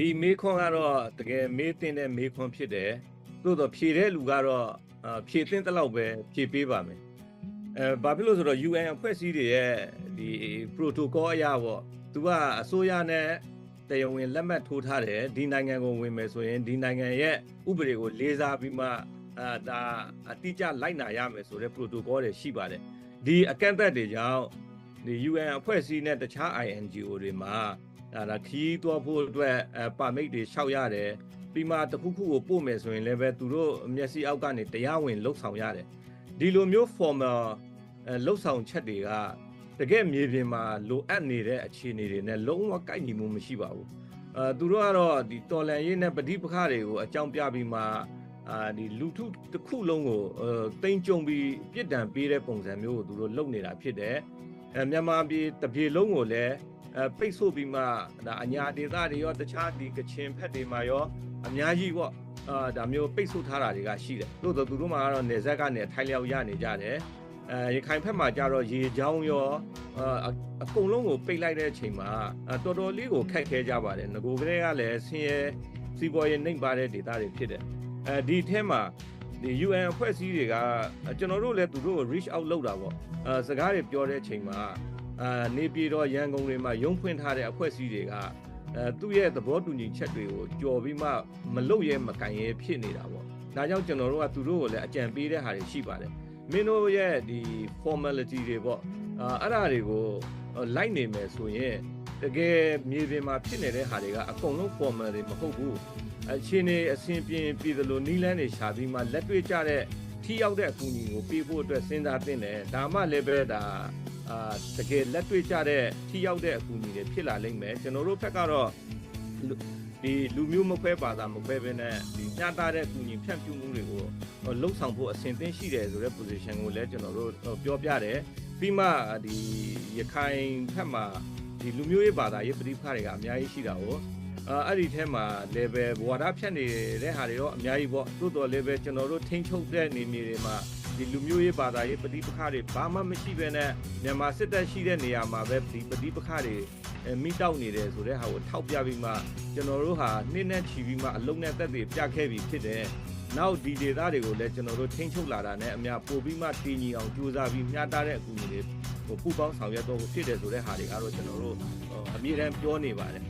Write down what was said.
ဒီမေးခွန်းကတော့တကယ်မေးတင်တဲ့မေးခွန်းဖြစ်တယ်သို့တော့ဖြေတဲ့လူကတော့အာဖြေတင်တဲ့လောက်ပဲဖြေပေးပါမယ်အဲဘာဖြစ်လို့ဆိုတော့ UN အဖွဲ့အစည်းတွေရဲ့ဒီ protocol အရာပေါ့သူကအစိုးရနဲ့တရားဝင်လက်မှတ်ထိုးထားတယ်ဒီနိုင်ငံကိုဝင်မယ်ဆိုရင်ဒီနိုင်ငံရဲ့ဥပဒေကိုလေးစားပြီးမှအာဒါအတိအကျလိုက်နာရမယ်ဆိုတဲ့ protocol တွေရှိပါတယ်ဒီအကန့်အသတ်တွေကြောင့် ဒီ UN အဖွဲ့အစည်းနဲ့တခြား INGO တွေမှာဒါဒါခီးသွားဖို့အတွက်အဲပါမိတ်တွေလျှောက်ရတယ်ပြီးမှတစ်ခုခုကိုပို့မယ်ဆိုရင်လည်းပဲသူတို့မျက်စိအောက်ကနေတရားဝင်လှုပ်ဆောင်ရတယ်ဒီလိုမျိုး formal အဲလှုပ်ဆောင်ချက်တွေကတကယ်မြေပြင်မှာလိုအပ်နေတဲ့အခြေအနေတွေနဲ့လုံးဝကိုက်ညီမှုမရှိပါဘူးအဲသူတို့ကတော့ဒီတော်လန်ရေးနဲ့ပဋိပက္ခတွေကိုအကြောင်းပြပြီးမှအာဒီလူထုတစ်ခုလုံးကိုအဲတိမ့်ကြုံပြီးပြစ်ဒဏ်ပေးတဲ့ပုံစံမျိုးကိုသူတို့လုပ်နေတာဖြစ်တယ် အဲမြန်မာပြည်တစ်ပြည်လုံးကိုလည်းအဲပိတ်ဆို့ပြီးမှဒါအညာဒေသတွေရောတခြားဒီကချင်ဖက်တွေမှာရောအများကြီးပေါ့အာဒါမျိုးပိတ်ဆို့ထားတာတွေကရှိတယ်တို့တော့သူတို့မှာကတော့နေဆက်ကနေထိုင်လျောက်ရနေကြတယ်အဲရခိုင်ဖက်မှာကြတော့ရေချောင်းရောအာအအကုန်လုံးကိုပိတ်လိုက်တဲ့အချိန်မှာအာတော်တော်လေးကိုခက်ခဲကြပါတယ်ငကိုကလေးကလည်းဆင်းရဲစီးပွားရေးနှိမ့်ပါတဲ့ဒေသတွေဖြစ်တယ်အဲဒီထဲမှာ ဒီ UN အဖွဲ့အစည်းတွေကကျွန်တော်တို့လည်းသူတို့ကို reach out လုပ်တာပေါ့အဲစကားတွေပြောတဲ့အချိန်မှာအာနေပြည်တော်ရန်ကုန်တွေမှာရုံးဖွင့်ထားတဲ့အဖွဲ့အစည်းတွေကအဲသူ့ရဲ့သဘောတူညီချက်တွေကိုကြော်ပြီးမှမလုပ်ရဲမကန်ရဲဖြစ်နေတာပေါ့ဒါကြောင့်ကျွန်တော်တို့ကသူတို့ကိုလည်းအကြံပေးတဲ့ဟာတွေရှိပါတယ်မင်းတို့ရဲ့ဒီ formality တွေပေါ့အာအဲ့ဒါတွေကိုလိုက်နေမယ်ဆိုရင် တကယ်မြေပြင်မှာဖြစ်နေတဲ့ဟာတွေကအကုန်လုံး formal တွေမဟုတ်ဘူးအချင်းနေအဆင်ပြေပြည်သလိုနီးလန်းတွေရှာပြီးမှလက်တွေ့ကြတဲ့ထိရောက်တဲ့အကူအညီကိုပေးဖို့အတွက်စဉ်းစားသင့်တယ်ဒါမှလည်းပဲဒါအာတကယ်လက်တွေ့ကြတဲ့ထိရောက်တဲ့အကူအညီတွေဖြစ်လာလိမ့်မယ်ကျွန်တော်တို့ဘက်ကတော့လူဒီလူမျိုးမခွဲပါတာမခွဲဘဲနဲ့ဒီညတာတဲ့အကူအညီဖြန့်ဖြူးမှုတွေကိုလှုပ်ဆောင်ဖို့အဆင်သင့်ရှိတယ်ဆိုတဲ့ position ကိုလည်းကျွန်တော်တို့ပြောပြတယ်ပြီးမှဒီရခိုင်ဘက်မှာ ဒီလူမျိုးရေးဘာသာရေးပဋိပက္ခတွေကအများကြီးရှိတာကိုအာအဲ့ဒီထဲမှာ level ဘဝတာဖြတ်နေတဲ့ဟာတွေရောအများကြီးပေါ့တိုးတော် level ကျွန်တော်တို့ထိန်းချုပ်တဲ့နေမြေတွေမှာဒီလူမျိုးရေးဘာသာရေးပဋိပက္ခတွေဘာမှမရှိဘဲနဲ့မြန်မာစစ်တပ်ရှိတဲ့နေရာမှာပဲဒီပဋိပက္ခတွေအဲမိတောက်နေတယ်ဆိုတဲ့ဟာကိုထောက်ပြပြီးမှကျွန်တော်တို့ဟာနှင်းနဲ့ချီပြီးမှအလုံးနဲ့သက်တွေပြခဲ့ပြီးဖြစ်တယ် နောက်ဒီဒေသတွေကိုလည်းကျွန်တော်တို့ထိန်းချုပ်လာတာနဲ့အများပို့ပြီးမှတည်ငြိမ်အောင်ကြိုးစားပြီးမျှတတဲ့အကူအညီတွေဟိုပူပေါင်းဆောင်ရွက်တော့ဖြစ်တယ်ဆိုတဲ့ဟာတွေကတော့ကျွန်တော်တို့အမြဲတမ်းပြောနေပါတယ်